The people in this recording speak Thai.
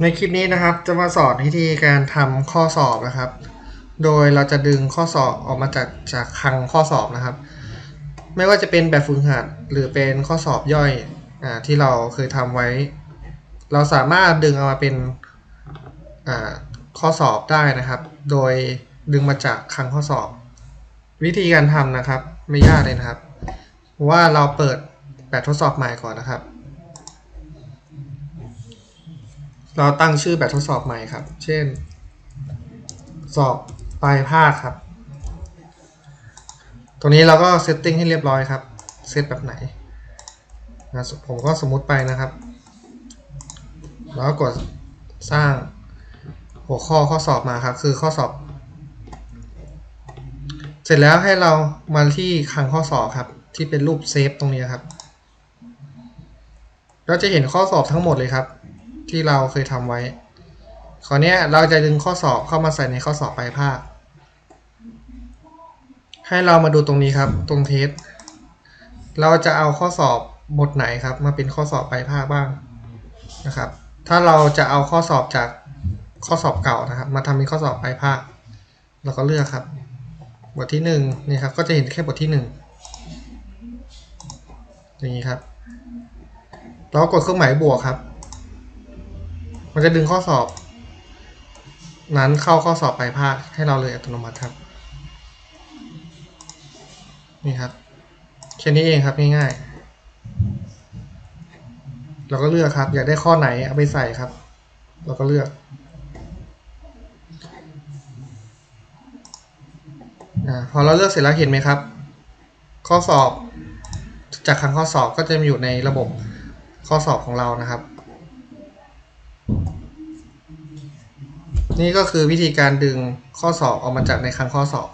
ในคลิปนี้นะครับจะมาสอนวิธีการทำข้อสอบนะครับ โดยเราจะดึงข้อสอบออกมาจากจากคลังข้อสอบนะครับ ไม่ว่าจะเป็นแบบฝึกหัดหรือเป็นข้อสอบย่อยอที่เราเคยทำไว้ เราสามารถดึงเอามาเป็นข้อสอบได้นะครับ โดยดึงมาจากคลังข้อสอบ วิธีการทำนะครับไม่ยากเลยนะครับ ว่าเราเปิดแบบทดสอบใหม่ก่อนนะครับ เราตั้งชื่อแบบทดสอบใหม่ครับ เช่น สอบปลายภาคครับ ตรงนี้เราก็เซตติ้งให้เรียบร้อยครับ เซตแบบไหนนะผมก็สมมุติไปนะครับ แล้วก็กดสร้างหัวข้อข้อสอบมาครับ คือข้อสอบ เสร็จแล้วให้เรามาที่คลังข้อสอบครับ ที่เป็นรูปเซฟตรงนี้ครับ เราจะเห็นข้อสอบทั้งหมดเลยครับ ที่เราเคยทำไว้คราวนี้เราจะดึงข้อสอบเข้ามาใส่ในข้อสอบปลายภาค ให้เรามาดูตรงนี้ครับตรงเทส เราจะเอาข้อสอบบทไหนครับ มาเป็นข้อสอบปลายภาคบ้างนะครับ ถ้าเราจะเอาข้อสอบจากข้อสอบเก่านะครับ มาทำเป็นข้อสอบปลายภาค เราก็เลือกครับ บทที่หนึ่งนี่ครับก็จะเห็นแค่บทที่หนึ่งอย่างนี้ครับเรากดเครื่องหมายบวกครับ มันจะดึงข้อสอบ นั้นเข้าข้อสอบปลายภาคให้เราเลยอัตโนมัติครับ นี่ครับแค่นี้เองครับง่ายๆ เราก็เลือกครับ อยากได้ข้อไหนเอาไปใส่ครับ เราก็เลือกอพอเราเลือกเสร็จแล้วเห็นไหมครับ ข้อสอบจากครั้งข้อสอบก็จะอยู่ในระบบข้อสอบของเรานะครับ นี่ก็คือวิธีการดึงข้อสอบออกมาจากในครั้งข้อสอบ